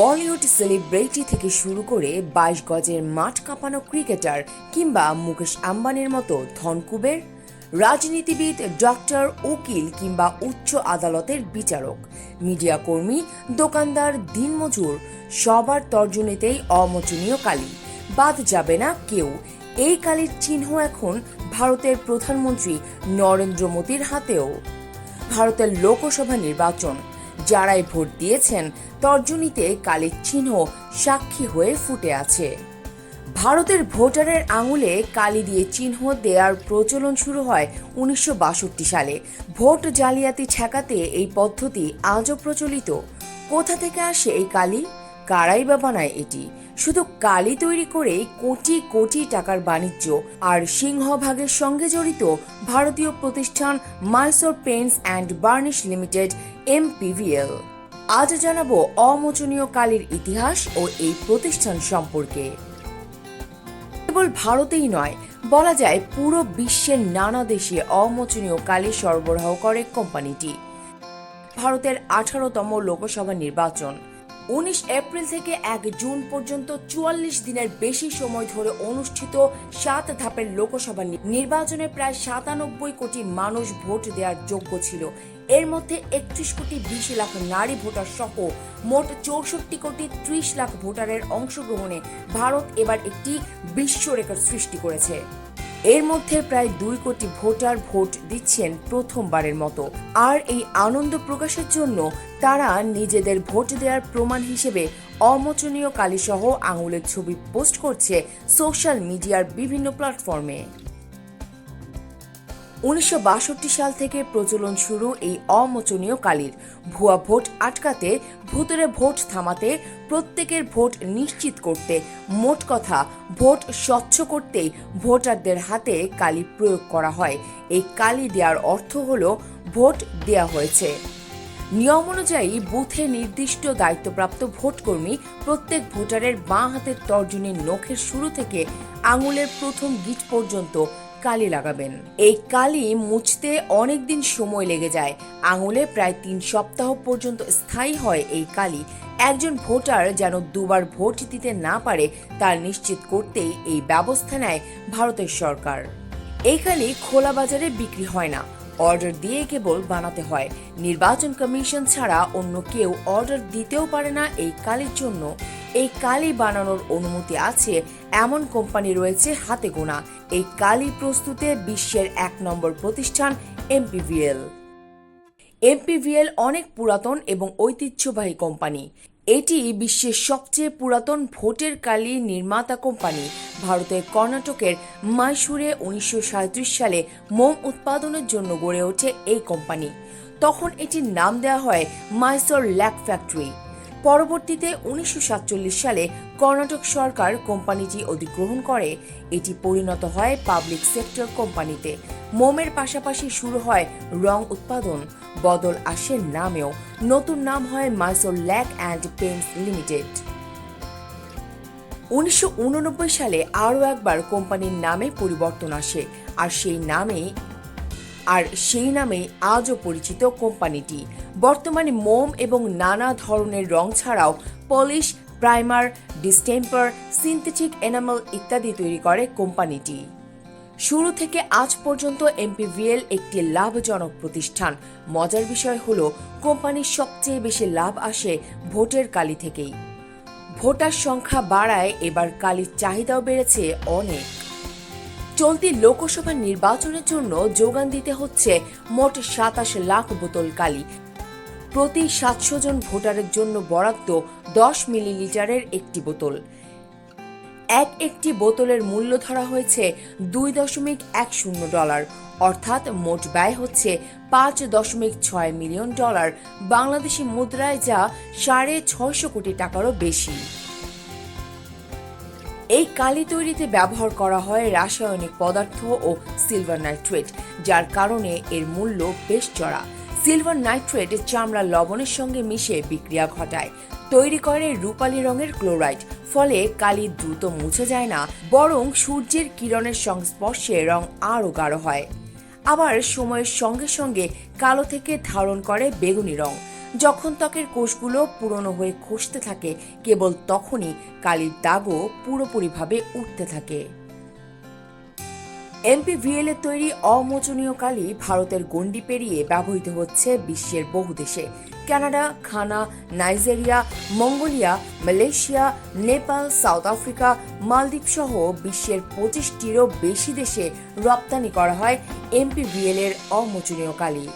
Bollywood celebrity থেকে শুরু করে বাইশ গজের মাঠ কাঁপানো ক্রিকেটার কিংবা মুকেশ আম্বানির মতো ধনকুবের, রাজনীতিবিদ ডক্টর উকিল কিংবা উচ্চ আদালতের বিচারক মিডিয়া কর্মী দোকানদার দিনমজুর, সবার তর্জনীতেই অমোচনীয় কালী। বাদ যাবে না কেউ। এই কালীর চিহ্ন এখন ভারতের প্রধানমন্ত্রী নরেন্দ্র মোদীর হাতেও। ভারতের লোকসভা নির্বাচন যারাই ভোট দিয়েছেন, তর্জনীতে কালের চিহ্ন সাক্ষী হয়ে ফুটে আছে। ভারতের ভোটারের আঙুলে কালি দিয়ে চিহ্ন দেওয়ার প্রচলন শুরু হয় উনিশশো বাষট্টি সালে। ভোট জালিয়াতি ঠেকাতে এই পদ্ধতি আজও প্রচলিত। কোথা থেকে আসে এই কালি? কারাই বা বানায় এটি। শুধু কালি তৈরি করেই কোটি কোটি টাকার বাণিজ্য আর সিংহভাগের সঙ্গে জড়িত ভারতীয় প্রতিষ্ঠান Mysore paints and varnish limited, MPVL. আজ জানাব অমোচনীয় কালির ইতিহাস ও এই প্রতিষ্ঠান সম্পর্কে। কেবল ভারতেই নয়, বলা যায় পুরো বিশ্বের নানা দেশে অমোচনীয় কালি সরবরাহ করে কোম্পানিটি। ভারতের আঠারোতম লোকসভা নির্বাচন। উনিশ এপ্রিল থেকে এক জুন পর্যন্ত চুয়াল্লিশ দিনের বেশি সময় ধরে অনুষ্ঠিত সাত ধাপের লোকসভা নির্বাচনে প্রায় সাতানব্বই কোটি মানুষ ভোট দেওয়ার যোগ্য ছিল। এর মধ্যে একত্রিশ কোটি বিশ লাখ নারী ভোটার সহ মোট চৌষট্টি কোটি ত্রিশ লাখ ভোটারের অংশগ্রহণে ভারত এবার একটি বিশ্ব রেকর্ড সৃষ্টি করেছে। এর মধ্যে প্রায় দুই কোটি ভোটার ভোট দিচ্ছেন প্রথমবারের মতো। আর এই আনন্দ প্রকাশের জন্য তারা নিজেদের ভোট দেওয়ার প্রমাণ হিসেবে অমোচনীয় কালীসহ আঙুলের ছবি পোস্ট করছে সোশ্যাল মিডিয়ার বিভিন্ন প্ল্যাটফর্মে। উনিশশো সাল থেকে প্রচলন শুরু এই অমোচনীয় কালির। ভুয়া ভোট আটকাতে, ভূতরে ভোট থামাতে, প্রত্যেকের ভোট নিশ্চিত করতে, মোট কথা, ভোট স্বচ্ছ করতেই ভোটারদের হাতে কালি প্রয়োগ করা হয়। এই কালি দেওয়ার অর্থ হল ভোট দেয়া হয়েছে। নিয়ম অনুযায়ী বুথে নির্দিষ্ট দায়িত্বপ্রাপ্ত ভোটকর্মী প্রত্যেক ভোটারের বাঁ হাতের তর্জনীর নখের শুরু থেকে আঙুলের প্রথম গিট পর্যন্ত কালি লাগাবেন। এই কালি মুছতে অনেক দিন সময় লেগে যায়। আঙুলে প্রায় তিন সপ্তাহ পর্যন্ত স্থায়ী হয় এই কালি। একজন ভোটার যেন দুবার ভোট দিতে না পারে তার নিশ্চিত করতেই এই ব্যবস্থা নেয় ভারতের সরকার। এই কালি খোলা বাজারে বিক্রি হয় না। অর্ডার দিয়ে কেবল বানাতে হয়। নির্বাচন কমিশন ছাড়া অন্য কেউ অর্ডার দিতেও পারে না এই কালির জন্য। এই কালি বানানোর অনুমতি আছে, এমন কোম্পানি রয়েছে হাতে গোনা। এই কালি প্রস্তুতে বিশ্বের এক নম্বর প্রতিষ্ঠান এমপিভিএল। এমপিভিএল অনেক পুরাতন এবং ঐতিহ্যবাহী কোম্পানি। এটি বিশ্বের সবচেয়ে পুরাতন ভোটের কালি নির্মাতা কোম্পানি। ভারতের কর্ণাটকের মাইসুরে উনিশশো সালে মোম উৎপাদনের জন্য গড়ে ওঠে এই কোম্পানি। তখন এটির নাম দেওয়া হয় মাইসোর ল্যাক ফ্যাক্টরি। পরবর্তীতে উনিশশো সাতচল্লিশ সালে কর্ণাটক সরকার কোম্পানিটি অধিগ্রহণ করে। এটি পরিণত হয় পাবলিক সেক্টর কোম্পানিতে। মোমের পাশাপাশি শুরু হয় রং উৎপাদন। বদল আসে নামেও। নতুন নাম হয় Mysore lac and paints limited. উনিশশো উননব্বই সালে আরও একবার কোম্পানির নামে পরিবর্তন আসে। আর সেই নামে আর সেই নামেই আজও পরিচিত কোম্পানিটি। বর্তমানে মোম এবং নানা ধরনের রং ছাড়াও polish, primer, distemper, synthetic enamel ইত্যাদি তৈরি করে কোম্পানিটি। শুরু থেকে আজ পর্যন্ত এমপিভিএল একটি লাভজনক প্রতিষ্ঠান। মজার বিষয় হলো, কোম্পানির সবচেয়ে বেশি লাভ আসে ভোটের কালি থেকেই। ভোটার সংখ্যা বাড়ায়, এবার কালির চাহিদাও বেড়েছে অনেক। চলতি লোকসভা নির্বাচনের জন্য যোগান দিতে হচ্ছে মোট সাতাশ লাখ বোতল কালি। প্রতি সাতশো জন ভোটারের জন্য বরাদ্দ দশ মিলিলিটারের একটি বোতল। এক একটি বোতলের মূল্য ধরা হয়েছে দুই দশমিক এক শূন্য ডলার, অর্থাৎ মোট ব্যয় হচ্ছে পাঁচ দশমিক ছয় মিলিয়ন ডলার, বাংলাদেশি মুদ্রায় যা সাড়ে ছয়শো কোটি টাকারও বেশি। এই কালি তৈরিতে ব্যবহার করা হয় রাসায়নিক পদার্থ ও সিলভার নাইট্রেট, যার কারণে এর মূল্য বেশ চড়া। সিলভার নাইট্রেট চামড়া লবণের সঙ্গে মিশে বিক্রিয়া ঘটায়। তৈরি করে রূপালী রঙের ক্লোরাইড, ফলে কালি দ্রুত মুছে যায় না, বরং সূর্যের কিরণের সংস্পর্শে রং আরও গাঢ় হয়। আবার সময়ের সঙ্গে সঙ্গে কালো থেকে ধারণ করে বেগুনি রং। যখন ত্বকের কোষগুলো পুরনো হয়ে খসতে থাকে, কেবল তখনই কালির দাগও পুরোপুরিভাবে উঠতে থাকে। এমপিভিএল এর তৈরি অমোচনীয় কালি ভারতের গণ্ডি পেরিয়ে ব্যবহৃত হচ্ছে বিশ্বের বহু দেশে। কানাডা খানা Nigeria, Mongolia, Malaysia, Nepal, South Africa মালদ্বীপ সহ বিশ্বের পঁচিশটিরও বেশি দেশে রপ্তানি করা হয় এমপিভিএল এর অমোচনীয় কালি।